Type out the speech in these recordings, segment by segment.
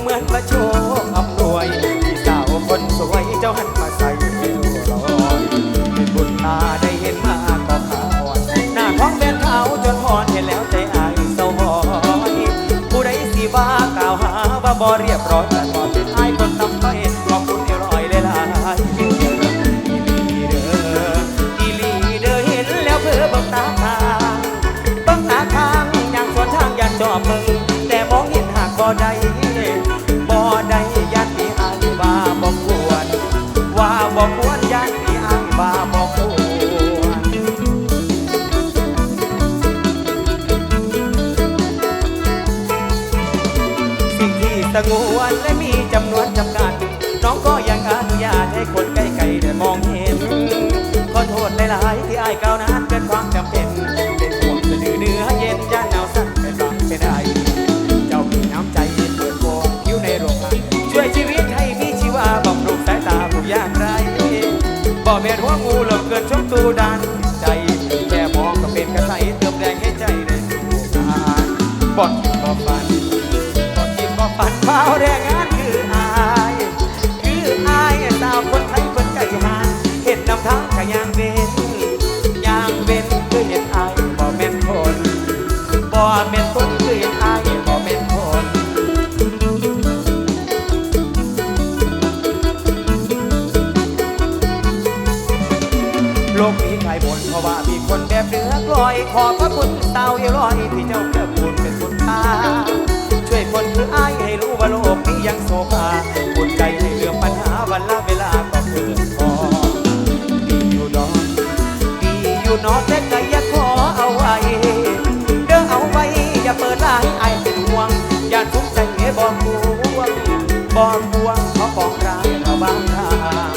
เหมือนพระโชคอำนวยที่สาวคนสวยเจ้าหันมาใส่ให้ดูร้อนเป็นบุญตาได้เห็นมาก็ขาอ่อนหน้าท้องเป็นขาจนพอนเห็นแล้วใจอายเศร้าหอยผู้ใดสิบ้ากล่าวหาว่าบ่เรียบร้อยแต่ก่อนเป็นอาย ได้บ่ได้ยันที่อายว่าบ่ควร ว่าบ่ควรยันที่อายว่าบ่ควรสิ่งที่สงวนและมีจำนวนจำกัด น้องก็ยังอนุญาตให้คนใกล้ๆได้มองเห็น ขอโทษหลาย แม่หัวงูเหลือเกินชมตูดานใจแค่มองก็เป็นกระใสเติมแรงให้ใจในสู้งานบ่คิดบ่ฝันก็คิดว่าฝันเฝ้าแรงงานคืออายคืออายสาวคนไทยคนใจหางเห็นนำทางกะยางเวนยางเบน โลกนี้ใครบ่นเพราะว่ามีคนแบบเหนือกลอย ขอบพระคุณเตาเอร้อยที่เจ้าเกือบคุณเป็นคุณตาช่วยคนคืออายให้รู้ว่าโลกนี้ยังโศกาบุญใจให้เรื่องปัญหาวันละเวลาก็เกิดพอดีอยู่ดอกดีอยู่นอกแต่ก็อย่าขอเอาไว้เด้อเอาไว้อย่าเปิดร้านไอเป็นห่วง อย่าทุกข์ใจเอ๋บอกบวงบอกบวงเขาะปองร้ายระบางทาง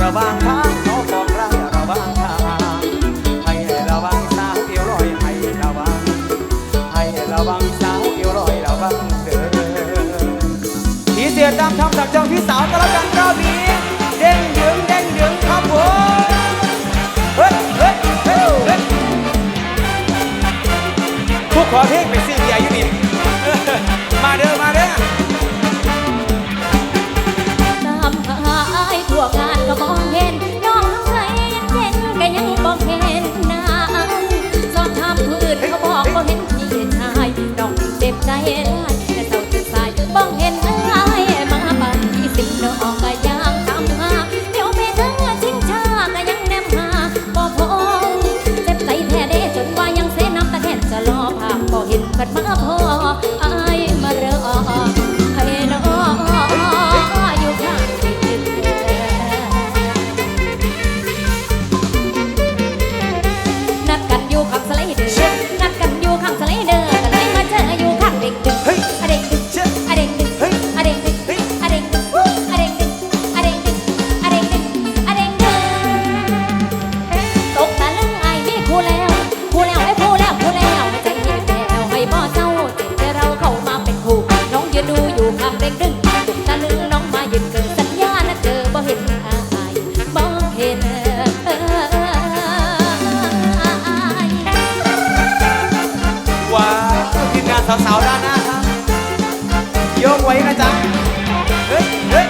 ระบางทาง ตามทำจากจองพี่สาวก็แล้วกันรอบนี้ เด้งดึงเด้งดึงครับผมเฮ้ยเฮ้ยเฮ้ยเฮ้ยผู้ขอเพลงไปซี่เบียร์อยู่นี่ วาทีมงานสาวๆด้านหน้าโยกไว้นะจ๊ะ เฮ้ยเฮ้ย